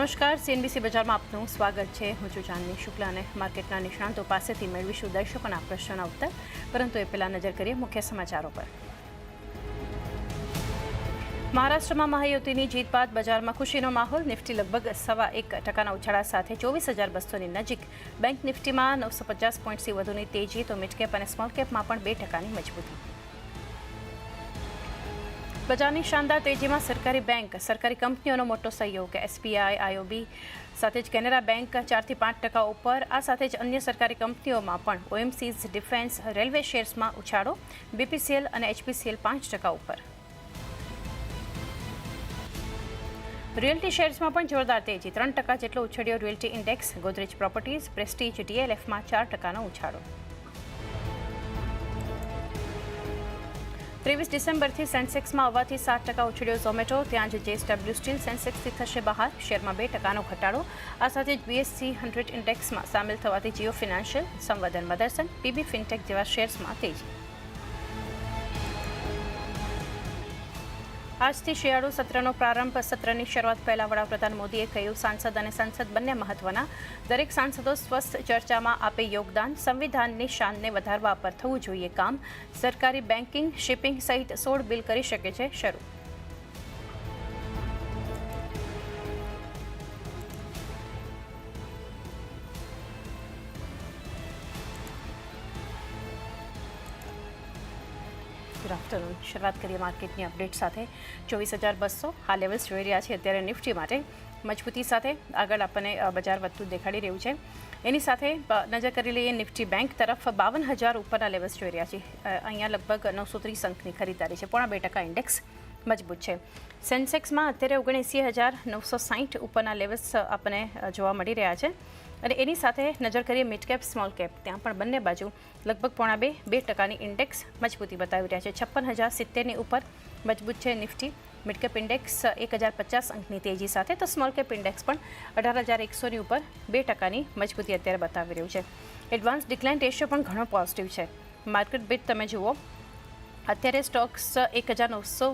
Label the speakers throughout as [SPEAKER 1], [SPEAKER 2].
[SPEAKER 1] નમસ્કાર. સીએનબીસી બજારમાં આપનું સ્વાગત છે. હું છું જાનવી શુક્લા અને માર્કેટના નિષ્ણાંતો પાસેથી મેળવીશું દર્શકોના પ્રશ્નોના ઉત્તર. પરંતુ એ પહેલાં નજર કરીએ મુખ્ય સમાચારો પર. મહારાષ્ટ્રમાં મહાયુતિની જીત બાદ બજારમાં ખુશીનો માહોલ. નિફ્ટી લગભગ સવા એક ટકાના ઉછાળા સાથે ચોવીસ હજાર બસોની નજીક. બેંક નિફ્ટીમાં નવસો પચાસ પોઈન્ટથી વધુની તેજી, તો મિડકેપ અને સ્મોલ કેપમાં પણ બે ટકાની મજબૂતી. બજારની શાનદાર તેજીમાં સરકારી બેંક, સરકારી કંપનીઓનો મોટો સહયોગ, એસબીઆઈ, આઈઓબી સાથે જ કેનેરા બેંક ચારથી પાંચ ટકા ઉપર, આ સાથે જ અન્ય સરકારી કંપનીઓમાં પણ ઓએમસીઝ, ડિફેન્સ, રેલવે શેર્સમાં ઉછાળો, બીપીસીએલ અને એચપીસીએલ પાંચ ટકા ઉપર. રિયલ્ટી શેર્સમાં પણ જોરદાર તેજી, ત્રણ ટકા જેટલો ઉછળ્યો realty index, Godrej Properties, Prestige, ડીએલએફમાં ચાર ટકાનો ઉછાળો. ત્રેવીસ ડિસેમ્બરથી સેન્સેક્સમાં આવવાથી સાત ટકા ઉછળ્યો ઝોમેટો, ત્યાં જ જેએસડબલ્યુ સ્ટીલ સેન્સેક્સથી થશે બહાર, શેરમાં બે ટકાનો ઘટાડો. આ સાથે જ બીએસસી હંડ્રેડ ઇન્ડેક્સમાં સામેલ થવાથી જીઓ ફિનાન્શિયલ સંવર્ધન મદરસન પીબી ફિનટેક જેવા શેર્સમાં તેજી. આજથી શિયાળુ સત્રનો પ્રારંભ સત્રની શરૂઆત પહેલા વડાપ્રધાન મોદીએ કહ્યું, સાંસદ અને સંસદ બંને મહત્વના. દરેક સાંસદો સ્વસ્થ ચર્ચામાં આપે યોગદાન, સંવિધાનની શાનને વધારવા પર થવું જોઈએ કામ. સરકારી બેન્કિંગ, શિપિંગ સહિત સોળ બિલ કરી શકે છે. શરૂ. આફ્ટરનૂન શરૂઆત કરીએ માર્કેટની અપડેટ સાથે. ચોવીસ હજાર બસો આ લેવલ્સ જોઈ રહ્યા છે અત્યારે નિફ્ટી માટે. મજબૂતી સાથે આગળ આપણને બજાર વધતું દેખાડી રહ્યું છે. એની સાથે નજર કરી લઈએ નિફ્ટી બેંક તરફ. બાવન હજાર ઉપરના લેવલ્સ જોઈ રહ્યા છે અહીંયા લગભગ નવસો ત્રીસ અંકની ખરીદારી છે. પોણા બે ટકા ઇન્ડેક્સ મજબૂત છે. સેન્સેક્સમાં અત્યારે ઓગણએંસી હજાર નવસો સાહીઠ ઉપરના લેવલ્સ આપણને જોવા મળી રહ્યા છે. અને એની સાથે નજર કરીએ મિડ કેપ સ્મોલ કેપ ત્યાં પણ બંને બાજુ લગભગ પોણા બે બે ટકાની ઇન્ડેક્સ મજબૂતી બતાવી રહ્યા છે. છપ્પન હજાર સિત્તેરની ઉપર મજબૂત છે નિફ્ટી. મિડ કેપ ઇન્ડેક્સ એક હજાર પચાસ અંકની તેજી સાથે તો સ્મોલ કેપ ઇન્ડેક્સ પણ અઢાર હજાર એકસોની ઉપર બે ટકાની મજબૂતી અત્યારે બતાવી રહ્યું છે. એડવાન્સ ડિક્લાઇન રેશિયો પણ ઘણો પોઝિટિવ છે. માર્કેટ બિટ તમે જુઓ, અત્યારે સ્ટોક્સ એક હજાર નવસો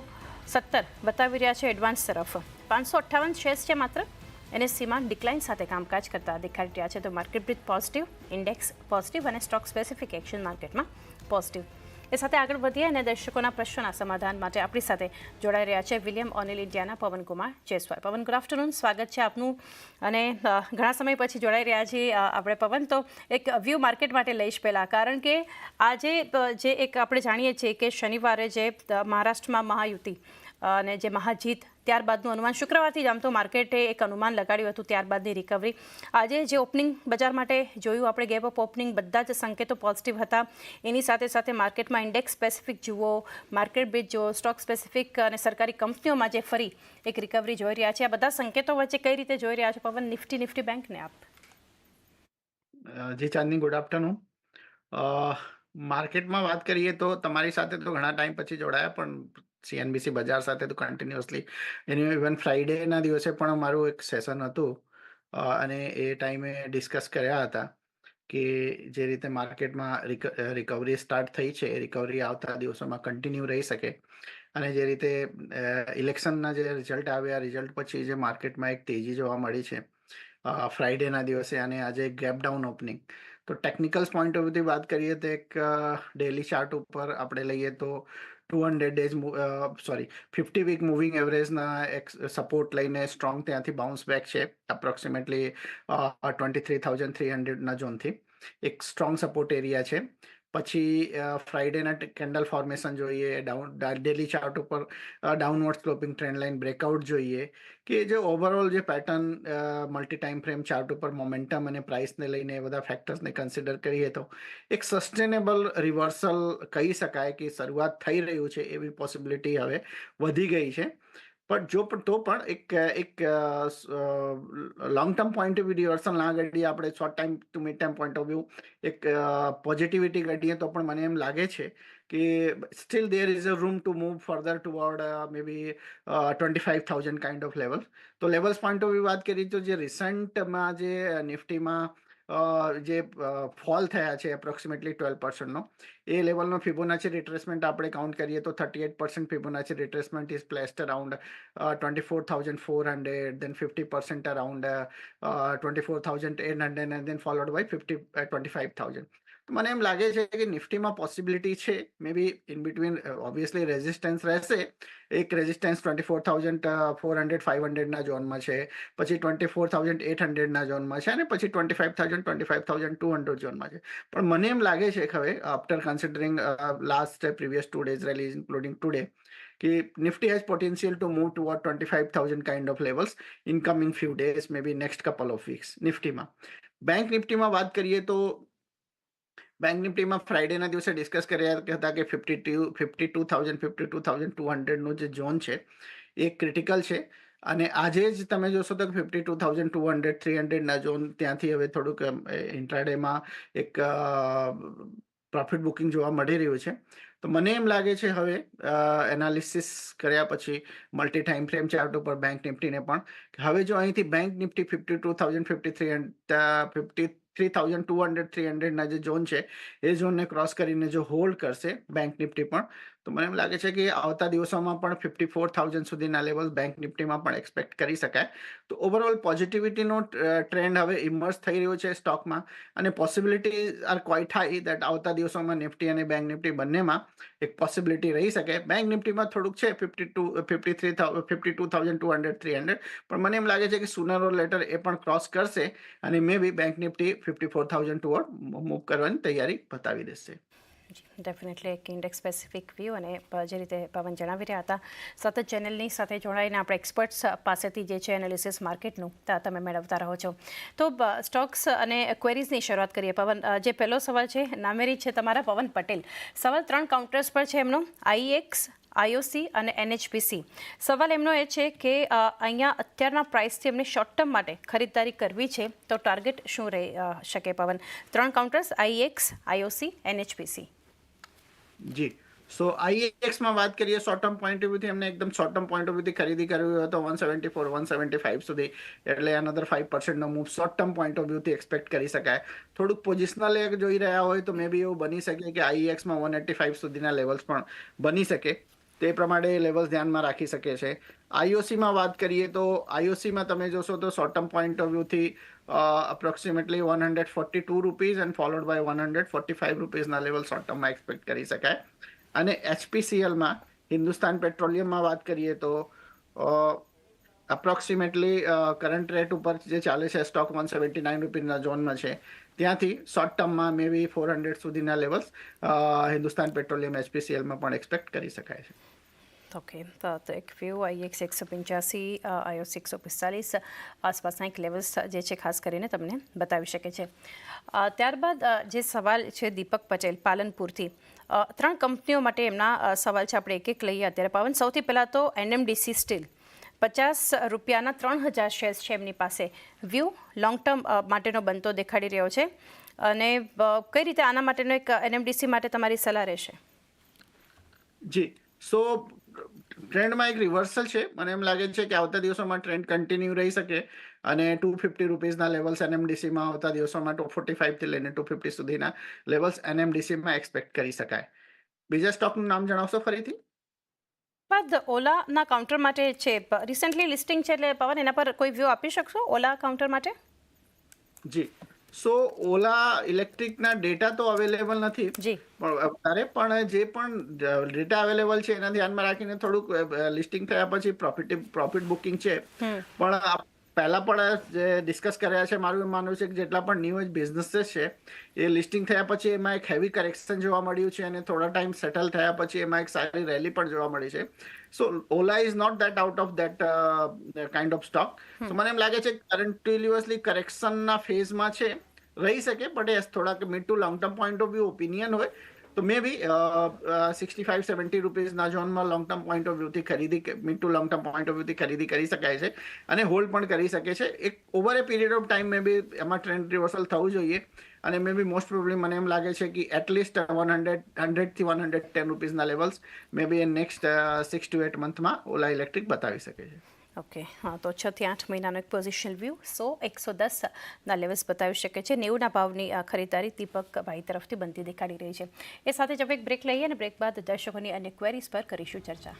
[SPEAKER 1] સત્તર બતાવી રહ્યા છે એડવાન્સ તરફ. પાંચસો અઠ્ઠાવન શેર્સ છે માત્ર. એનએસસીમાં ડિક્લાઇન સાથે કામકાજ કરતા દેખાઈ રહ્યા છે. તો market breadth positive index positive અને સ્ટોક સ્પેસિફિક એક્શન માર્કેટમાં પોઝિટિવ એ સાથે આગળ વધીએ અને દર્શકોના પ્રશ્નોના સમાધાન માટે આપણી સાથે જોડાઈ રહ્યા છે વિલિયમ ઓનિલ ઇન્ડિયાના પવનકુમાર જયસ્વાલ. પવન ગુડ આફ્ટરનૂન સ્વાગત છે આપનું. અને ઘણા સમય પછી જોડાઈ રહ્યા છીએ આપણે પવન. તો એક વ્યૂ માર્કેટ માટે લઈશ પહેલાં. કારણ કે આજે જે એક આપણે જાણીએ છીએ કે શનિવારે જે મહારાષ્ટ્રમાં મહાયુતિ અને જે મહાજીત ત્યારબાદનું અનુમાન શુક્રવારથી જ આમ તો માર્કેટે એક અનુમાન લગાડ્યું હતું ત્યારબાદની રિકવરી આજે જે ઓપનિંગ બજાર માટે જોયું, આપણે ગેપ ઓફ ઓપનિંગ બધા જ સંકેતો પોઝિટિવ હતા. એની સાથે સાથે માર્કેટમાં ઇન્ડેક્સ સ્પેસિફિક જુઓ માર્કેટ બેઝ જુઓ સ્ટોક સ્પેસિફિક અને સરકારી કંપનીઓમાં જે ફરી એક રિકવરી જોઈ રહ્યા છે. આ બધા સંકેતો વચ્ચે કઈ રીતે જોઈ રહ્યા છો? પવન, નિફ્ટી નિફ્ટી બેંકને આપ.
[SPEAKER 2] જી ચાંદની ગુડ આફ્ટરનૂન માર્કેટમાં વાત કરીએ તો તમારી સાથે તો ઘણા ટાઈમ પછી જોડાયા, પણ સીએનબીસી બજાર સાથે તો કન્ટિન્યુઅસલી એની ઇવન ફ્રાઈડેના દિવસે પણ મારું એક સેશન હતું. અને એ ટાઈમે ડિસ્કસ કર્યા હતા કે જે રીતે માર્કેટમાં રિકવરી સ્ટાર્ટ થઈ છે, એ રિકવરી આવતા દિવસોમાં કન્ટિન્યુ રહી શકે. અને જે રીતે ઇલેક્શનના જે રિઝલ્ટ આવ્યા રિઝલ્ટ પછી જે માર્કેટમાં એક તેજી જોવા મળી છે ફ્રાઈડેના દિવસે અને આજે ગેપ ડાઉન ઓપનિંગ તો ટેકનિકલ્સ પોઈન્ટ ઓફ વ્યૂથી વાત કરીએ તો એક ડેલી ચાર્ટ ઉપર આપણે લઈએ તો two hundred days sorry fifty week moving એવરેજના એક સપોર્ટ લઈને સ્ટ્રોંગ ત્યાંથી બાઉન્સ બેક છે approximately twenty three thousand three હંડ્રેડના ઝોનથી એક સ્ટ્રોંગ સપોર્ટ એરિયા છે. પછી ફ્રાઈડેના કેન્ડલ ફોર્મેશન જોઈએ ડાઉન ડેલી ચાર્ટ ઉપર downward sloping trend line breakout જોઈએ, કે જે ઓવરઓલ જે pattern multi time frame chart ઉપર મોમેન્ટમ અને પ્રાઇસને લઈને એ બધા ફેક્ટર્સને કન્સિડર કરીએ તો, એક સસ્ટેનેબલ રિવર્સલ કહી શકાય કે શરૂઆત થઈ રહ્યું છે એવી પોસિબિલિટી હવે વધી ગઈ છે. પણ જો પણ, તો પણ એક એક long term point of view reversal ના ઘડીએ આપણે short time to mid time point of view એક પોઝિટિવિટી ઘટીએ તો પણ મને એમ લાગે છે કે still there is a room to move further toward may be twenty five thousand kind of level તો લેવલ્સ પોઈન્ટ ઓફ વ્યૂ વાત કરીએ તો જે રિસન્ટમાં જે નિફ્ટીમાં જે ફોલ થયા છે એપ્રોક્સિમેટલી ટ્વેલ્વ પર્સન્ટનો એ લેવલનો ફિબોનાચી રિટ્રેસમેન્ટ આપણે કાઉન્ટ કરીએ તો thirty eight percent Fibonacci retracement is placed around twenty four thousand four hundred then fifty percent around twenty four thousand eight hundred and then followed by fifty twenty five thousand મને એમ લાગે છે કે નિફ્ટીમાં possibility છે. May be in between obviously resistance રહેશે. એક resistance twenty four thousand four hundred five હંડ્રેડના ઝોનમાં છે. પછી ટ્વેન્ટી ફોર થાઉઝન્ડ એટ હંડ્રેડના ઝોનમાં છે અને પછી twenty five thousand twenty five thousand two hundred ઝોનમાં છે. પણ મને એમ લાગે છે કે હવે after considering last previous two days rallies including today કે Nifty has potential to move toward twenty five thousand kind of levels coming few days may be next couple of weeks નિફ્ટીમાં. Bank નિફ્ટીમાં વાત કરીએ તો bank નિફ્ટીમાં ફ્રાઇડેના દિવસે discuss કર્યા હતા કે fifty two fifty two thousand fifty two thousand two હંડ્રેડનો જે zone છે, એ ક્રિટિકલ છે. અને આજે જ તમે જોશો તો fifty two thousand two hundred three હંડ્રેડના zone ત્યાંથી હવે થોડુંક ઇન્ટ્રાડેમાં એક પ્રોફિટ બુકિંગ જોવા મળી રહ્યું છે. તો મને એમ લાગે છે હવે એનાલિસિસ કર્યા પછી મલ્ટી ટાઈમ ફ્રેમ ચાર્ટ ઉપર બેંક નિફ્ટીને પણ, હવે જો અહીંથી bank Nifty fifty two thousand fifty three fifty three thousand two hundred three હંડ્રેડના જે ઝોન છે, એ ઝોનને ક્રોસ કરીને જો હોલ્ડ કરશે બેંક નિફ્ટી પણ તો મને એમ લાગે છે કે આવતા દિવસોમાં પણ ફિફ્ટી ફોર થાઉઝન્ડ સુધીના લેવલ બેંક નિફ્ટીમાં પણ એક્સપેક્ટ કરી શકાય. તો ઓવરઓલ પોઝિટિવિટીનો ટ્રેન્ડ હવે ઇમર્સ થઈ રહ્યો છે સ્ટોકમાં અને possibility are quite high that આવતા દિવસોમાં નિફ્ટી અને બેંક નિફ્ટી બંનેમાં એક પોસિબિલિટી રહી શકે. બેંક નિફ્ટીમાં થોડુંક છે fifty two fifty three fifty two thousand two hundred three hundred પણ મને એમ લાગે છે કે સુનર ઓર લેટર એ પણ ક્રોસ કરશે અને may be bank Nifty fifty four thousand toward move કરવાની તૈયારી બતાવી દેશે.
[SPEAKER 1] ડેફિનેટલી એક ઇન્ડેક્સ સ્પેસિફિક વ્યૂ અને જે રીતે પવન જણાવી રહ્યા હતા. સતત ચેનલની સાથે જોડાઈને આપણે એક્સપર્ટ્સ પાસેથી જે છે એનાલિસિસ માર્કેટનું તમે મેળવતા રહો છો. તો સ્ટોક્સ અને ક્વેરીઝની શરૂઆત કરીએ. પવન જે પહેલો સવાલ છે, નામેરી છે તમારા પવન પટેલ. સવાલ ત્રણ કાઉન્ટર્સ પર છે એમનો. આઈએક્સ આઈઓસી અને એનએચપીસી સવાલ એમનો એ છે કે અહીંયા અત્યારના પ્રાઇસથી એમને શોર્ટ ટર્મ માટે ખરીદદારી કરવી છે, તો ટાર્ગેટ શું રહી શકે પવન? ત્રણ કાઉન્ટર્સ આઈએક્સ આઈઓસી એનએચપીસી
[SPEAKER 2] જી. સો આઈએક્સમાં વાત કરીએ શોર્ટ ટર્મ પોઈન્ટ ઓફ વ્યૂથી એમને એકદમ શોર્ટ ટર્મ પોઈન્ટ ઓફ વ્યૂથી ખરીદી કરવી હોય તો one seventy four one seventy five સુધી. એટલે another five પર્સન્ટનો move short term point of વ્યૂથી expect કરી શકાય. થોડુંક પોઝિશનલ એક જોઈ રહ્યા હોય તો મે બી એવું બની શકે કે આઈએક્સમાં વન એટી ફાઇવ સુધીના લેવલ્સ પણ બની શકે. તે પ્રમાણે લેવલ્સ ધ્યાનમાં રાખી શકે છે. આઈઓસીમાં વાત કરીએ તો આઈઓસીમાં તમે જોશો તો short term point of વ્યૂથી hundred forty two rupees and followed by one hundred forty five રૂપીઝના level short ટર્મમાં એક્સપેક્ટ કરી શકાય અને એચપીસીએલમાં હિન્દુસ્તાન પેટ્રોલિયમમાં વાત કરીએ તો અપ્રોક્સિમેટલી કરંટ રેટ ઉપર જે ચાલે છે સ્ટોક વન સેવન્ટી નાઇન રૂપીઝના ઝોનમાં છે ત્યાંથી શોર્ટ ટર્મમાં મે ફોર હંડ્રેડ સુધીના લેવલ્સ હિન્દુસ્તાન પેટ્રોલિયમ એચપીસીએલમાં પણ એક્સપેક્ટ કરી શકાય છે
[SPEAKER 1] ઓકે તો એક વ્યૂ આઈએક્સ એકસો પંચ્યાસી આઈઓસ એકસો પિસ્તાલીસ આસપાસના એક લેવલ્સ જે છે ખાસ કરીને તમને બતાવી શકે છે. અ, ત્યારબાદ જે સવાલ છે દીપક પટેલ પાલનપુરથી. ત્રણ કંપનીઓ માટે એમના સવાલ છે આપણે એક એક લઈએ અત્યારે. પાવન સૌથી પહેલાં તો એનએમડીસી સ્ટીલ. પચાસ રૂપિયાના ત્રણ હજાર શેર્સ છે એમની પાસે. વ્યૂ લોંગ ટર્મ માટેનો બનતો દેખાડી રહ્યો છે. અને કઈ રીતે આના માટેનો એક એનએમડીસી માટે તમારી સલાહ રહેશે?
[SPEAKER 2] જી. સો ટ્રેન્ડમાં એક રિવર્સલ છે. મને એમ લાગે છે કે આવતા દિવસોમાં ટ્રેન્ડ કન્ટિન્યુ રહી શકે અને ટુ ફિફ્ટી રૂપીઝના લેવલ્સ એનએમડીસીમાં આવતા દિવસોમાં ટુ ફોર્ટી ફાઇવથી લઈને ટુ ફિફ્ટી સુધીના લેવલ્સ એનએમડીસીમાં એક્સપેક્ટ કરી શકાય. બીજા સ્ટોકનું નામ જણાવશો ફરીથી?
[SPEAKER 1] બાદ ઓલાના કાઉન્ટર માટે છે. રિસેન્ટલી લિસ્ટિંગ છે એટલે પવન એના પર કોઈ વ્યૂ આપી શકશો? ઓલા કાઉન્ટર માટે?
[SPEAKER 2] જી. સો ઓલા ઇલેક્ટ્રિકના ડેટા તો અવેલેબલ નથી. પણ અત્યારે પણ જે પણ ડેટા અવેલેબલ છે એના ધ્યાનમાં રાખીને થોડુંક લિસ્ટિંગ થયા પછી પ્રોફિટ પ્રોફિટ બુકિંગ છે. પણ પહેલા પણ જે ડિસ્કસ કર્યા છે મારું એમ માનવું છે કે જેટલા પણ ન્યૂ બિઝનેસીસ છે એ લિસ્ટિંગ થયા પછી એમાં એક હેવી કરેક્શન જોવા મળ્યું છે અને થોડા ટાઈમ સેટલ થયા પછી એમાં એક સારી રેલી પણ જોવા મળી છે. So Ola is not that out of that kind of stock so મને એમ લાગે છે કન્ટિન્યુઅસલી કરેક્શનના ફેઝમાં છે રહી શકે બટ એસ થોડાક mid to long term point of view opinion હોય તો may be sixty five seventy રૂપીઝના ઝોનમાં લોંગ ટર્મ પોઈન્ટ ઓફ વ્યૂથી ખરીદી mid to long term point of વ્યૂથી ખરીદી કરી શકાય છે અને હોલ્ડ પણ કરી શકે છે એક over a period of time may be એમાં ટ્રેન્ડ રિવર્સલ થવું જોઈએ અને મે બી મોસ્ટ પ્રોબ્લી મને એમ લાગે છે કે એટલીસ્ટ વન હંડ્રેડ હંડ્રેડથી one hundred ten રૂપીઝના levels may be next six to eight મંથમાં Ola electric બતાવી શકે છે
[SPEAKER 1] ઓકે હા, તો છ થી આઠ મહિનાનો એક પોઝિશનલ વ્યૂ સો એકસો દસના લેવલ્સ બતાવી શકે છે. નેવુંના ભાવની ખરીદારી દીપક ભાઈ તરફથી બનતી દેખાડી રહી છે. એ સાથે જ એક બ્રેક લઈએ અને બ્રેક બાદ દર્શકોની અન્ય ક્વેરીઝ પર કરીશું ચર્ચા.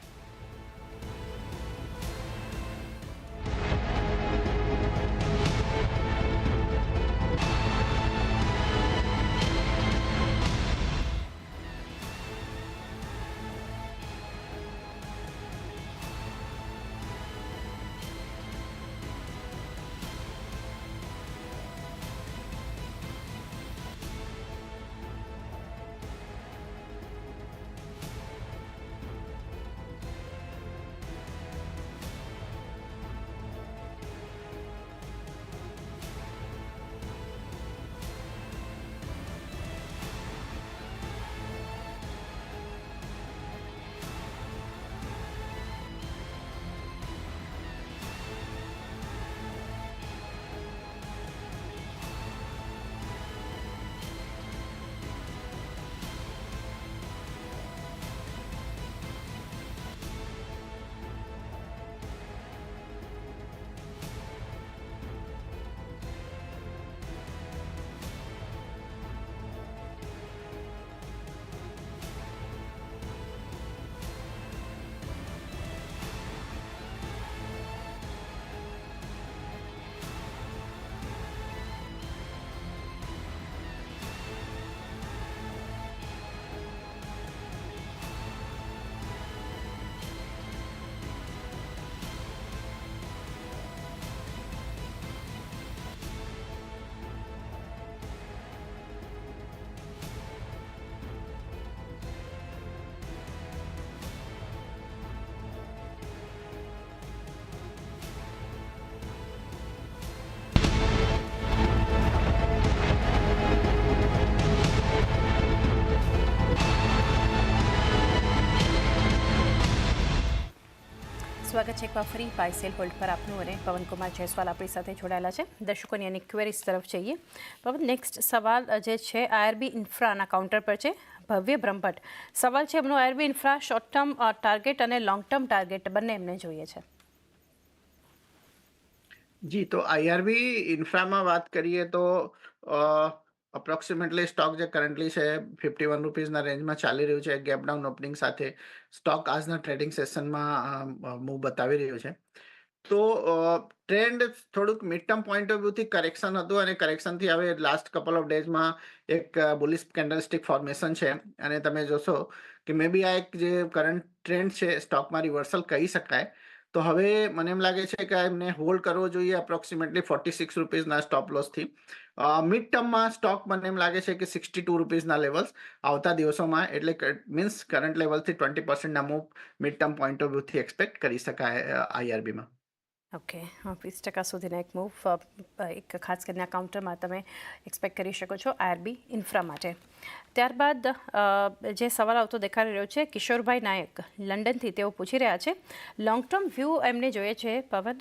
[SPEAKER 1] સ્વાગત છે એકવાર ફરી પાયસેલ હોલ્ડ પર આપનું અને પવનકુમાર જયસ્વાલ આપણી સાથે જોડાયેલા છે. દર્શકોની અનેક ક્વેરીઝ તરફ જઈએ. પવન નેક્સ્ટ સવાલ જે છે આઈઆરબી ઇન્ફ્રાના કાઉન્ટર પર છે. ભવ્ય બ્રહ્મભટ્ટ. સવાલ છે એમનો IRB infra short term target અને લોંગ ટર્મ ટાર્ગેટ બંને એમને જોઈએ છે.
[SPEAKER 2] જી, તો આઈઆરબી ઇન્ફ્રામાં વાત કરીએ તો અપ્રોક્સિમેટલી સ્ટોક જે કરન્ટલી છે ફિફ્ટી વન રૂપીઝના રેન્જમાં ચાલી રહ્યું છે. ગેપ ડાઉન ઓપનિંગ સાથે સ્ટોક આજના ટ્રેડિંગ સેશનમાં મૂવ બતાવી રહ્યું છે. તો ટ્રેન્ડ થોડુંક મિડ ટર્મ પોઈન્ટ ઓફ વ્યૂથી કરેક્શન હતું અને કરેક્શનથી હવે લાસ્ટ કપલ ઓફ ડેઝમાં એક બુલિશ કેન્ડલસ્ટિક ફોર્મેશન છે. અને તમે જોશો કે મે બી આ એક જે કરંટ ટ્રેન્ડ છે સ્ટોકમાં રિવર્સલ કહી શકાય. તો હવે મને એમ લાગે છે કે એમને હોલ્ડ કરવો જોઈએ અપ્રોક્સિમેટલી ફોર્ટી સિક્સ રૂપીઝના સ્ટોપ લોસથી મિડ ટર્મમાં સ્ટોક મને એમ લાગે છે કે સિક્સટી ટુ રૂપીઝના લેવલ્સ આવતા દિવસોમાં, એટલે મીન્સ કરંટ લેવલથી twenty પર્સન્ટના move mid term point of વ્યૂથી expect કરી શકાય આઈઆરબીમાં
[SPEAKER 1] ઓકે વીસ ટકા સુધીના એક મૂવ એક ખાસ કરીને આ કાઉન્ટરમાં તમે એક્સપેક્ટ કરી શકો છો આરબી ઇન્ફ્રા માટે. ત્યારબાદ જે સવાલ આવતો દેખાડી રહ્યો છે, કિશોરભાઈ નાયક લંડનથી તેઓ પૂછી રહ્યા છે લોંગ ટર્મ વ્યૂ એમને જોઈએ છે, પવન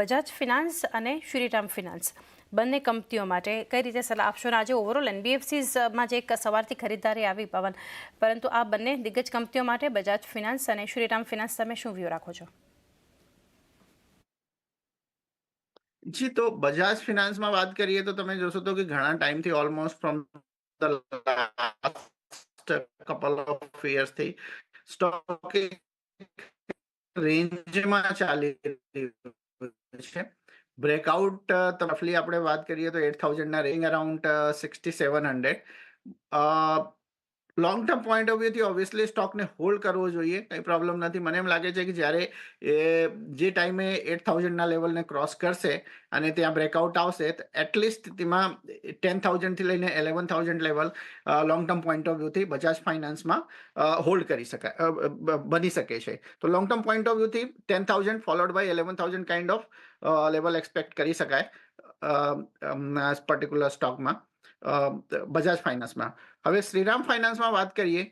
[SPEAKER 1] બજાજ ફિનાન્સ અને શ્રીરામ ફિનાન્સ. બંને કંપનીઓ માટે કઈ રીતે સલાહ આપશો? આજે ઓવરઓલ એનબીએફસીઝમાં જે એક સવારથી ખરીદદારી આવી પવન. પરંતુ આ બંને દિગ્ગજ કંપનીઓ માટે બજાજ ફિનાન્સ અને શ્રીરામ ફિનાન્સ, તમે શું વ્યૂ રાખો છો?
[SPEAKER 2] જી, તો બજાજ ફિનાન્સમાં વાત કરીએ તો તમે જોશો તો કે ઘણા ટાઈમથી almost from the last couple of યર્સથી stock રેન્જમાં ચાલી રહ્યું છે. બ્રેકઆઉટ રફલી આપણે વાત કરીએ તો eight થાઉઝન્ડના range around sixty seven hundred long term point of વ્યૂથી obviously સ્ટોકને હોલ્ડ કરવો જોઈએ, કંઈ પ્રોબ્લેમ નથી. મને એમ લાગે છે કે જ્યારે એ જે ટાઈમે એટ થાઉઝન્ડના લેવલને ક્રોસ કરશે અને ત્યાં બ્રેકઆઉટ આવશે, તો એટલીસ્ટ તેમાં ટેન થાઉઝન્ડથી લઈને eleven thousand level long term point of વ્યૂથી Bajaj ફાઇનાન્સમાં હોલ્ડ કરી શકાય બની શકે છે. તો long term point of વ્યૂથી ten thousand followed by eleven thousand kind of level expect કરી શકાય પર્ટિક્યુલર સ્ટોકમાં બજાજ ફાઇનાન્સમાં હવે શ્રીરામ ફાઇનાન્સમાં વાત કરીએ,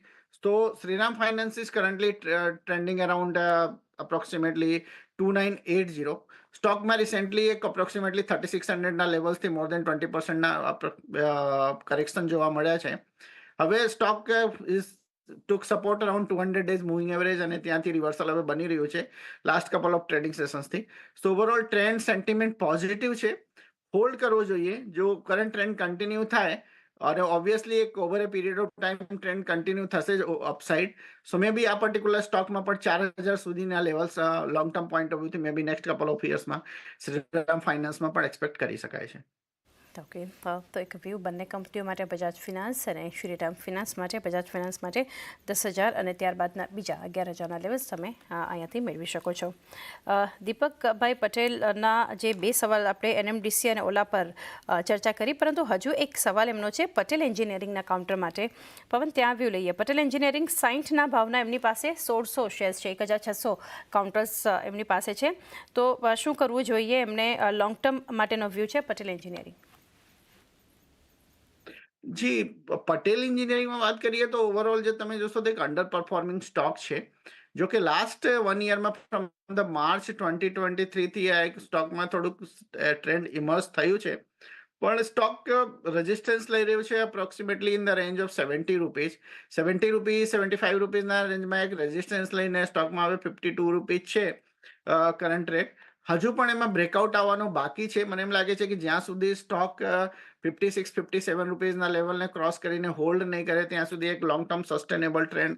[SPEAKER 2] તો Shriram finance is currently trending around approximately two nine eight zero સ્ટોકમાં રિસેન્ટલી એક અપ્રોક્સિમેટલી થર્ટી સિક્સ હંડ્રેડના લેવલ્સથી મોર દેન ટ્વેન્ટી પર્સન્ટના કરેક્શન જોવા મળ્યા છે. હવે stock is took support around two hundred days moving average અને ત્યાંથી રિવર્સલ હવે બની રહ્યું છે last couple of trading સેશન્સથી so overall trend sentiment positive છે. હોલ્ડ કરવો જોઈએ. જો કરંટ ટ્રેન્ડ કન્ટિન્યુ થાય અને ઓબ્વિયસલી એક over a period of time trend continue થશે જ અપસાઇડ સો મે બી આ પર્ટિક્યુલર સ્ટોકમાં પણ ચાર હજાર સુધીના levels long term point of વ્યૂથી may be next couple of યર્સમાં Shriram ફાઇનાન્સમાં પણ એક્સપેક્ટ કરી શકાય છે.
[SPEAKER 1] ઓકે. તો એક વ્યૂ બંને કંપનીઓ માટે બજાજ ફિનાન્સ અને શ્રીરામ ફિનાન્સ માટે બજાજ ફિનાન્સ માટે દસ હજાર અને ત્યારબાદના બીજા અગિયાર હજારના લેવલ્સ તમે અહીંયાથી મેળવી શકો છો. દીપકભાઈ પટેલના જે બે સવાલ આપણે એનએમડીસી અને ઓલા પર ચર્ચા કરી, પરંતુ હજુ એક સવાલ એમનો છે પટેલ એન્જિનિયરિંગના કાઉન્ટર માટે. પવન, ત્યાં વ્યૂ લઈએ. પટેલ એન્જિનિયરિંગ સાઠના ભાવના એમની પાસે સોળસો શેર્સ છે, એક હજાર છસો કાઉન્ટર્સ એમની પાસે છે. તો શું કરવું જોઈએ? એમને લોંગ ટર્મ માટેનો વ્યૂ છે પટેલ એન્જિનિયરિંગ.
[SPEAKER 2] જી પટેલ એન્જિનિયરિંગમાં વાત કરીએ તો ઓવરઓલ જે તમે જોશો તો એક અંડર પરફોર્મિંગ સ્ટોક છે. જો કે last one યરમાં from the March twenty twenty થ્રીથી આ એક સ્ટોકમાં થોડુંક ટ્રેન્ડ ઇમર્સ થયું છે. પણ સ્ટોક રેઝિસ્ટન્સ લઈ રહ્યું છે approximately in the range of seventy rupees seventy rupees seventy five રૂપીઝના રેન્જમાં એક રેઝિસ્ટન્સ લઈને સ્ટોકમાં હવે ફિફ્ટી ટુ રૂપીઝ છે કરંટ રેટ હજુ પણ એમાં બ્રેકઆઉટ આવવાનો બાકી છે. મને એમ લાગે છે કે જ્યાં સુધી stock fifty six fifty seven રૂપીઝના લેવલને ક્રોસ કરીને હોલ્ડ નહીં કરે, ત્યાં સુધી એક long term sustainable trend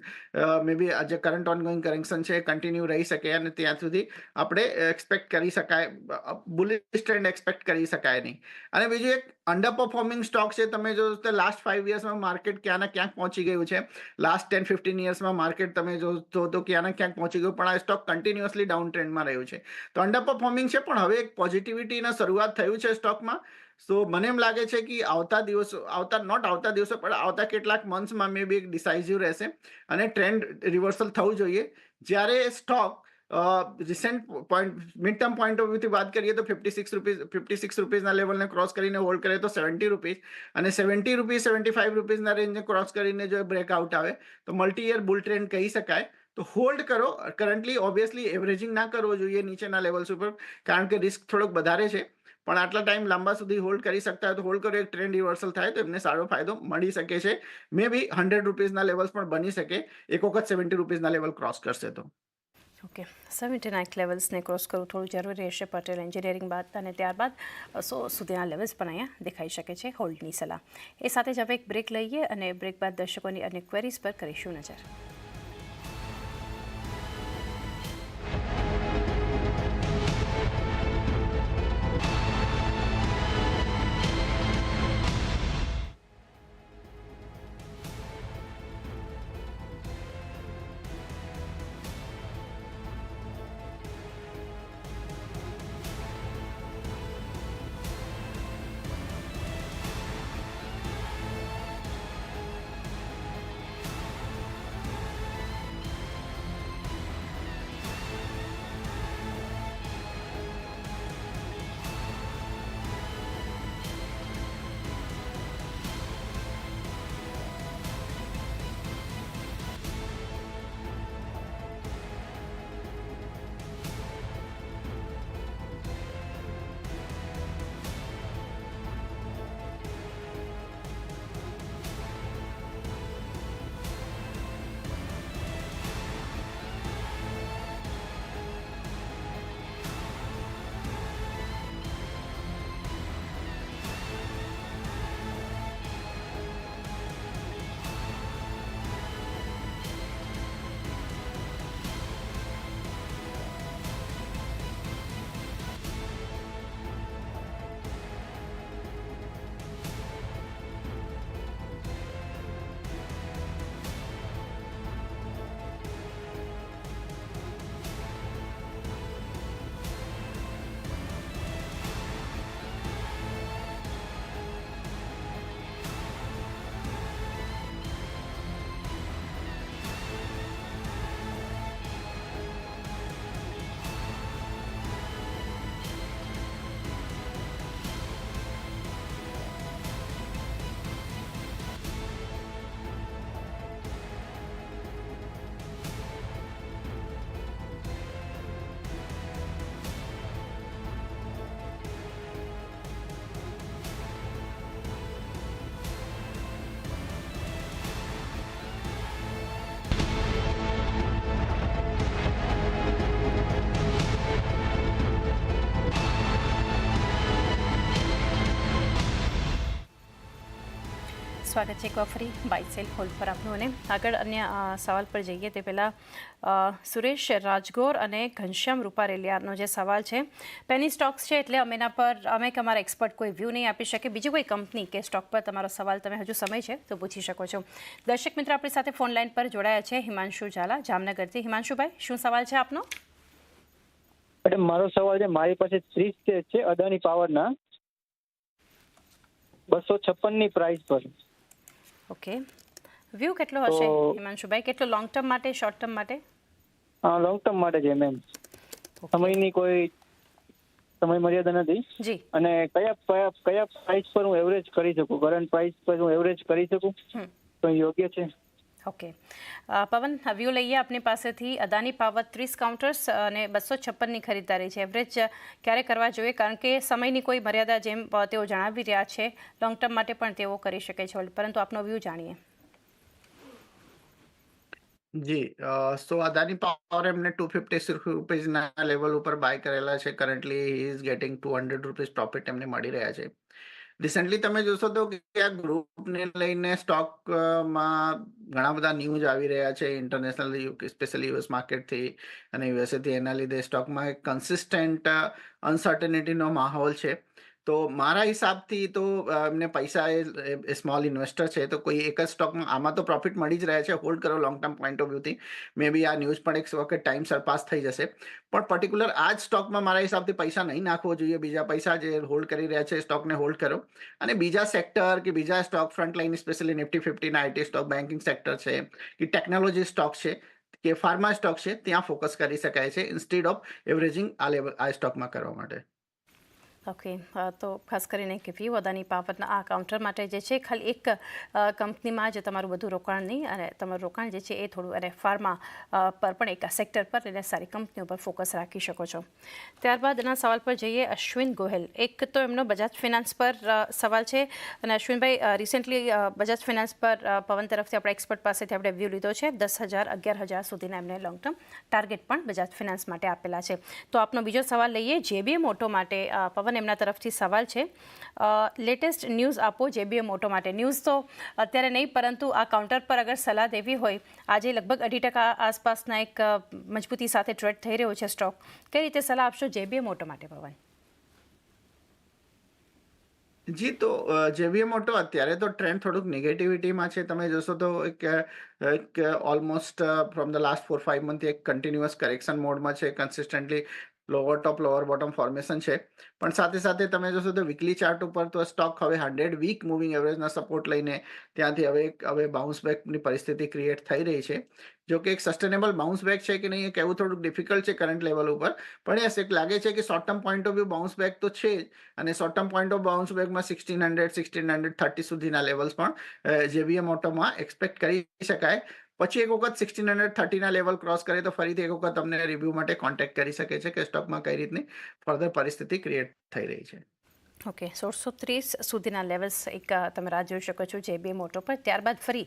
[SPEAKER 2] may be આજે કરંટ ઓનગોઈંગ કરેક્શન છે કન્ટિન્યુ રહી શકે અને ત્યાં સુધી આપણે એક્સપેક્ટ કરી શકાય બુલિશ ટ્રેન્ડ એક્સપેક્ટ કરી શકાય નહીં. અને બીજું એક અંડર પરફોર્મિંગ સ્ટોક છે, તમે જો તો લાસ્ટ ફાઇવ યર્સમાં માર્કેટ ક્યાં ના ક્યાંક પહોંચી ગયું છે. લાસ્ટ ટેન ફિફ્ટીન યર્સમાં માર્કેટ તમે જો તો તો ક્યાં ના ક્યાંક પહોંચી ગયું, પણ આ સ્ટોક કન્ટિન્યુઅસલી ડાઉન ટ્રેન્ડમાં રહ્યું છે. તો અંડર પરફોર્મિંગ છે, પણ હવે એક પોઝિટિવિટીના શરૂઆત થયું છે સ્ટોકમાં સો મને એમ લાગે છે કે આવતા દિવસો, આવતા નોટ આવતા દિવસો, પણ આવતા કેટલાક મંથ્સમાં મે બી એક ડિસાઇઝિવ રહેશે અને ટ્રેન્ડ રિવર્સલ થવું જોઈએ. જ્યારે stock recent point mid term point of વ્યૂથી વાત કરીએ તો fifty six rupees fifty six રૂપીઝના લેવલને ક્રોસ કરીને હોલ્ડ કરે તો સેવન્ટી રૂપીઝ અને સેવન્ટી રૂપીઝ સેવન્ટી ફાઈવ રૂપીઝના રેન્જને ક્રોસ કરીને જો બ્રેકઆઉટ આવે તો મલ્ટી યર બુલ ટ્રેન્ડ કહી શકાય. તો હોલ્ડ કરો. કરન્ટલી ઓબ્વિયસલી એવરેજિંગ ના કરવો જોઈએ નીચેના લેવલ્સ ઉપર, કારણ કે રિસ્ક થોડોક વધારે છે. પણ આટલા ટાઈમ લાંબા સુધી હોલ્ડ કરી શકતા હોય તો હોલ્ડ કરો, એક ટ્રેન્ડ રિવર્સલ થાય તો એમને સારો ફાયદો મળી શકે છે. મે બી હંડ્રેડ રૂપીઝના લેવલ્સ પણ બની શકે, એક વખત સેવન્ટી રૂપીઝના લેવલ ક્રોસ કરશે તો.
[SPEAKER 1] ઓકે સેવન્ટી નાઇન લેવલ્સને ક્રોસ કરવું થોડું જરૂરી રહેશે પટેલ એન્જિનિયરિંગ બાદ અને ત્યારબાદ સો સુધીના લેવલ્સ પણ અહીંયા દેખાઈ શકે છે હોલ્ડની સલાહ. એ સાથે જ હવે એક બ્રેક લઈએ અને બ્રેક બાદ દર્શકોની અન્ય ક્વેરીઝ પર કરીશું નજર. સ્વાગત છે એક વાર ફરી બાય સેલ હોલ્ડ પર આપનું અને આગળ અન્ય સવાલ પર જઈએ તે પહેલાં સુરેશ રાજગોર અને ઘનશ્યામ રૂપારેલિયાનો જે સવાલ છે. પેની સ્ટોક્સ છે એટલે અમે એના પર, અમે કે અમારા એક્સપર્ટ કોઈ વ્યૂ નહીં આપી શકે. બીજી કોઈ કંપની કે સ્ટોક પર તમારો સવાલ તમે હજુ સમય છે તો પૂછી શકો છો. દર્શક મિત્ર આપણી સાથે ફોન લાઈન પર જોડાયા છે હિમાંશુ ઝાલા, જામનગરથી. હિમાંશુભાઈ, શું સવાલ છે આપનો?
[SPEAKER 3] મેડમ મારો સવાલ છે, મારી પાસે ત્રીસ શેર છે અદાની પાવરના બસો છપ્પનની પ્રાઇસ પર.
[SPEAKER 1] ઓકે. વ્યૂ કેટલો હશે હિમાંશુભાઈ? કેટલો લોંગ ટર્મ માટે શોર્ટ ટર્મ માટે?
[SPEAKER 3] લોંગ ટર્મ માટે છે મેમ સમયની કોઈ સમય મર્યાદા નથી.
[SPEAKER 1] જી.
[SPEAKER 3] અને કયા કયા કયા પ્રાઇસ પર હું એવરેજ કરી શકું? કરંટ પ્રાઇસ પર હું એવરેજ કરી શકું? તો યોગ્ય છે?
[SPEAKER 1] ઓકે પવન વ્યૂ લઈએ આપની પાસેથી. અદાની પાવર ત્રીસ કાઉન્ટર્સ અને બસો છપ્પનની ખરીદદારી છે. એવરેજ ક્યારે કરવા જોઈએ? કારણ કે સમયની કોઈ મર્યાદા જેમ તેઓ જણાવી રહ્યા છે. લોંગ ટર્મ માટે પણ તેઓ કરી શકે છે. પરંતુ આપનો વ્યૂ જાણીએ.
[SPEAKER 2] જી સો અદાની પાવર એમને ટુ ફિફ્ટી રૂપીઝના લેવલ ઉપર બાય કરેલા છે. Currently is getting two hundred rupees profit એમને મળી રહ્યા છે. રિસેન્ટલી તમે જોશો તો કે આ ગ્રુપને લઈને સ્ટોકમાં ઘણા બધા ન્યૂઝ આવી રહ્યા છે. ઇન્ટરનેશનલ સ્પેશિયલી યુએસ માર્કેટથી અને યુએસએથી એના લીધે સ્ટોકમાં એક કન્સિસ્ટન્ટ અનસર્ટેનિટીનો માહોલ છે. તો મારા હિસાબથી તો એમને પૈસા એ સ્મોલ ઇન્વેસ્ટર છે, તો કોઈ એક જ સ્ટોકમાં આમાં તો પ્રોફિટ મળી જ રહ્યા છે. હોલ્ડ કરો લોંગ ટર્મ પોઈન્ટ ઓફ વ્યૂથી મે બી આ ન્યૂઝ પણ એક વખત ટાઈમ સરપાસ થઈ જશે. પણ પર્ટિક્યુલર આ જ સ્ટોકમાં મારા હિસાબથી પૈસા નહીં નાખવો જોઈએ. બીજા પૈસા જે હોલ્ડ કરી રહ્યા છે સ્ટોકને હોલ્ડ કરો. અને બીજા સેક્ટર કે બીજા stock front line specially Nifty ફિફ્ટીના IT stock banking sector છે, કે ટેકનોલોજી સ્ટોક છે, કે ફાર્મા સ્ટોક છે, ત્યાં ફોકસ કરી શકાય છે ઇન્સ્ટેડ ઓફ એવરેજિંગ આ લેવલ આ સ્ટોકમાં કરવા માટે.
[SPEAKER 1] ઓકે તો ખાસ કરીને કે વ્યૂ અદાની પાવરના આ કાઉન્ટર માટે જે છે ખાલી એક કંપનીમાં જ તમારું બધું રોકાણ નહીં અને તમારું રોકાણ જે છે એ થોડું અને ફાર્મા પર પણ એક સેક્ટર પર અને સારી કંપનીઓ પર ફોકસ રાખી શકો છો. ત્યારબાદ એના સવાલ પર જઈએ અશ્વિન ગોહેલ. એક તો એમનો બજાજ ફિનાન્સ પર સવાલ છે અને અશ્વિનભાઈ રિસેન્ટલી બજાજ ફિનાન્સ પર પવન તરફથી આપણા એક્સપર્ટ પાસેથી આપણે વ્યૂ લીધો છે દસ હજાર અગિયાર હજાર સુધીના એમને લોંગ ટર્મ ટાર્ગેટ પણ બજાજ ફિનાન્સ માટે આપેલા છે. તો આપનો બીજો સવાલ લઈએ જેબીએમ ઓટો માટે અ, પવન એમના તરફથી સવાલ છે. લેટેસ્ટ ન્યૂઝ આપો જેબીએમ ઓટો માટે. ન્યૂઝ તો અત્યારે નહીં, પરંતુ આ કાઉન્ટર પર અગર સલાહ દેવી હોય, આજે લગભગ અઢી ટકા આસપાસના એક મજબૂતી સાથે ટ્રેડ થઈ રહ્યો છે સ્ટોક કઈ રીતે સલાહ આપશો જેબીએમ ઓટો માટે, પવન?
[SPEAKER 2] જી, તો જેવીએમ ઓટો અત્યારે તો ટ્રેન્ડ થોડુંક નેગેટિવિટીમાં છે. તમે જોશો તો એક almost from the last four five month એક કન્ટિન્યુઅસ કરેક્શન મોડમાં છે. Consistently lower top lower bottom formation છે. પણ સાથે સાથે તમે જોશો તો વીકલી ચાર્ટ ઉપર તો સ્ટોક હવે હંડ્રેડ વીક મૂવિંગ એવરેજના સપોર્ટ લઈને ત્યાંથી હવે હવે બાઉન્સ બેકની પરિસ્થિતિ ક્રિએટ થઈ રહી છે. જો કે એક સસ્ટેનેબલ બાઉન્સ બેક છે કે નહીં એ કહેવું થોડુંક ડિફિકલ્ટ છે કરંટ લેવલ ઉપર. પણ યસ એક લાગે છે કે short term point of view bounce back તો છે જ. અને short term point of bounce બેકમાં sixteen hundred sixteen hundred thirty સુધીના લેવલ્સ પણ જેવીએમ ઓટોમાં એક્સપેક્ટ કરી શકાય. પછી એક વખત સિક્સટીન હંડ્રેડ થર્ટીના લેવલ ક્રોસ કરે તો ફરીથી એક વખત તમને રિવ્યૂ માટે કોન્ટેક્ટ કરી શકે છે કે સ્ટોકમાં કઈ રીતની ફર્ધર પરિસ્થિતિ ક્રિએટ થઈ રહી છે.
[SPEAKER 1] ઓકે, સોળસો ત્રીસ સુધીના લેવલ્સ એક તમે રાહ જોઈ શકો છો જે બે મોટો. પર ત્યારબાદ ફરી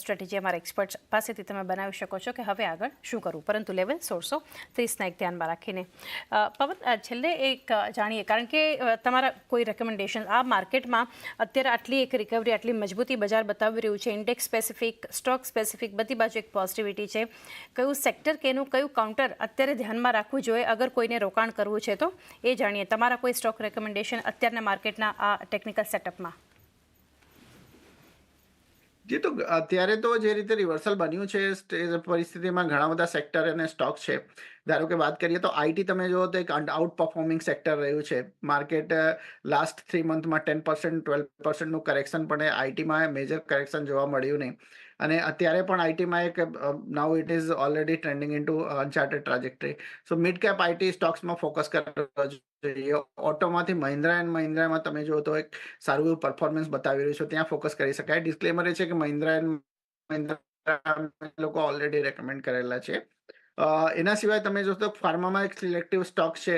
[SPEAKER 1] સ્ટ્રેટેજી અમારા એક્સપર્ટ પાસેથી તમે બનાવી શકો છો કે હવે આગળ શું કરવું. પરંતુ લેવલ સોળસો ત્રીસના એક ધ્યાનમાં રાખીને. પવન છેલ્લે એક જાણીએ. કારણ કે તમારા કોઈ રેકમેન્ડેશન આ માર્કેટમાં અત્યારે આટલી એક રિકવરી આટલી મજબૂતી બજાર બતાવી રહ્યું છે. ઇન્ડેક્સ સ્પેસિફિક સ્ટોક સ્પેસિફિક બધી બાજુ એક પોઝિટિવિટી છે. કયું સેક્ટર કે એનું કયું કાઉન્ટર અત્યારે ધ્યાનમાં રાખવું જોઈએ? અગર કોઈને રોકાણ કરવું છે તો એ જાણીએ. તમારા કોઈ સ્ટોક રેકમેન્ડેશન અત્યારના માર્કેટના આ ટેકનિકલ સેટઅપમાં
[SPEAKER 2] જે તો અત્યારે તો જે રીતે રિવર્સલ બન્યું છે સ્ટેજ પરિસ્થિતિમાં ઘણા બધા સેક્ટર અને સ્ટોક છે. ધારો કે વાત કરીએ તો આઈટી તમે જુઓ તો એક આઉટ પરફોર્મિંગ સેક્ટર રહ્યું છે. માર્કેટ લાસ્ટ થ્રી મંથમાં ટેન પર્સન્ટ ટ્વેલ્વ પર્સન્ટનું કરેક્શન પણ આઈટીમાં મેજર કરેક્શન જોવા મળ્યું નહીં. અને અત્યારે પણ આઈટીમાં એક now it is already trending into uncharted trajectory so mid cap IT સ્ટોક્સમાં focus કરવો જોઈએ ઓટોમાંથી મહિન્દ્રા એન્ડ મહિન્દ્રામાં તમે જુઓ તો એક સારું એવું પરફોર્મન્સ બતાવી રહ્યું છે. ત્યાં ફોકસ કરી શકાય. ડિસ્ક્લેમર એ છે કે મહિન્દ્રા એન્ડ મહિન્દ્રા લોકો ઓલરેડી રેકમેન્ડ કરેલા છે. એના સિવાય તમે જોશો ફાર્મામાં એક સિલેક્ટિવ સ્ટોક છે.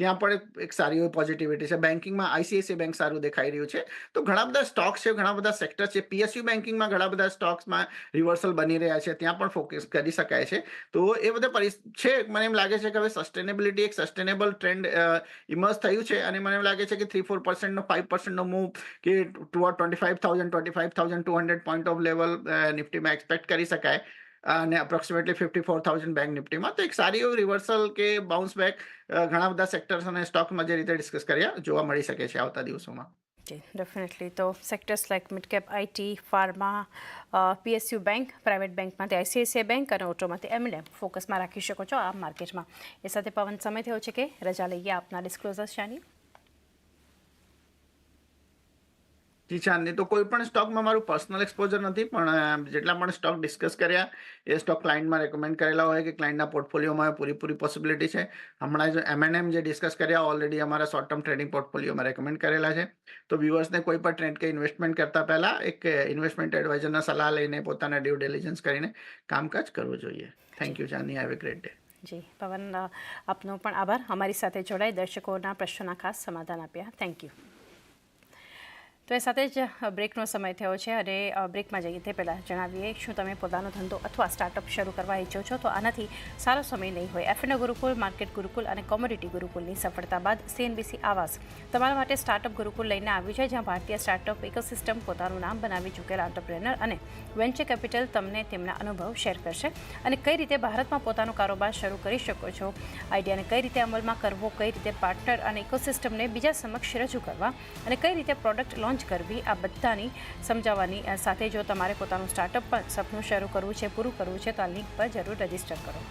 [SPEAKER 2] ત્યાં પણ એક- સારી એવી પોઝિટિવિટી છે. બેન્કિંગમાં આઈસીઆઈસી બેંક સારું દેખાઈ રહ્યું છે. તો ઘણા બધા સ્ટોક્સ છે, ઘણા બધા સેક્ટર છે. પીએસયુ બેન્કિંગમાં ઘણા બધા સ્ટોક્સમાં રિવર્સલ બની રહ્યા છે. ત્યાં પણ ફોકસ કરી શકાય છે. તો એ બધા પરિ છે. મને એમ લાગે છે કે હવે સસ્ટેનેબિલિટી એક સસ્ટેનેબલ ટ્રેન્ડ ઇમર્જ થયું છે અને મને એમ લાગે છે કે થ્રી ફોર પર્સન્ટનો ફાઇવ પર્સન્ટનો મૂવ કે to twenty five thousand twenty five thousand two hundred point of level નિફ્ટીમાં expect કરી શકાય. અને approximately fifty four thousand bank નિફ્ટીમાં તો એક સારી એવું રિવર્સલ કે બાઉન્સ બેક ઘણા બધા સેક્ટર્સ અને સ્ટોકમાં જે રીતે ડિસ્કસ કર્યા, જોવા મળી શકે છે આવતા દિવસોમાં.
[SPEAKER 1] જી ડેફિનેટલી તો sectors like midcap IT pharma PSU bank private બેંકમાંથી આઈસીઆઈસીઆઈ બેંક અને ઓટોમાંથી એમએલએમ ફોકસમાં રાખી શકો છો આ માર્કેટમાં એ સાથે પવન સમય થયો છે કે રજા લઈએ આપના ડિસ્ક્લોઝર્સ શાની
[SPEAKER 2] જી ચાંદની તો કોઈ પણ સ્ટોકમાં મારું પર્સનલ એક્સપોઝર નથી, પણ જેટલા પણ સ્ટોક ડિસ્કસ કર્યા, એ સ્ટોક ક્લાયન્ટમાં રેકમેન્ડ કરેલા હોય કે ક્લાયન્ટના પોર્ટફોલિયોમાં પૂરેપૂરી પોસિબિલિટી છે. હમણાં જ એમએનએમ જે ડિસ્કસ કર્યા ઓલરેડી અમારા શોર્ટ ટર્મ ટ્રેડિંગ પોર્ટફોલિયોમાં રેકમેન્ડ કરેલા છે. તો વ્યુઅર્સને કોઈ પણ ટ્રેન્ડ કે ઇન્વેસ્ટમેન્ટ કરતા પહેલાં એક ઇન્વેસ્ટમેન્ટ એડવાઇઝરના સલાહ લઈને પોતાના ડ્યુ ડિલિજન્સ કરીને કામકાજ કરવું જોઈએ. Thank you Chandni have a great day
[SPEAKER 1] જી, પવન આપનો પણ આભાર. અમારી સાથે જોડાઈ દર્શકોના પ્રશ્નોના ખાસ સમાધાન આપ્યા. થેન્ક યુ તો એ સાથે જ બ્રેકનો સમય થયો છે અને બ્રેકમાં જઈએ તે પહેલાં જણાવીએ, શું તમે પોતાનો ધંધો અથવા સ્ટાર્ટઅપ શરૂ કરવા ઈચ્છો છો? તો આનાથી સારો સમય નહીં હોય. એફએનઓ ગુરુકુલ માર્કેટ ગુરુકુલ અને કોમોડિટી ગુરુકુલની સફળતા બાદ સીએનબીસી આવાસ તમારા માટે સ્ટાર્ટઅપ ગુરુકુલ લઈને આવ્યું છે, જ્યાં ભારતીય સ્ટાર્ટઅપ ઇકોસિસ્ટમ પોતાનું નામ બનાવી ચૂકેલા એન્ટરપ્રેનર અને વેન્ચર કેપિટલ તમને તેમના અનુભવ શેર કરશે. અને કઈ રીતે ભારતમાં પોતાનો કારોબાર શરૂ કરી શકો છો? આઈડિયાને કઈ રીતે અમલમાં કરવો? કઈ રીતે પાર્ટનર અને ઇકોસિસ્ટમને બીજા સમક્ષ રજૂ કરવા? અને કઈ રીતે પ્રોડક્ટ લોન્ચ કરવી આ બધાની સમજાવવાની સાથે જો તમારે પોતાનું સ્ટાર્ટઅપ પણ સપનું શરૂ કરવું છે, પૂરું કરવું છે, તો આ લિંક પર જરૂર રજિસ્ટર કરો.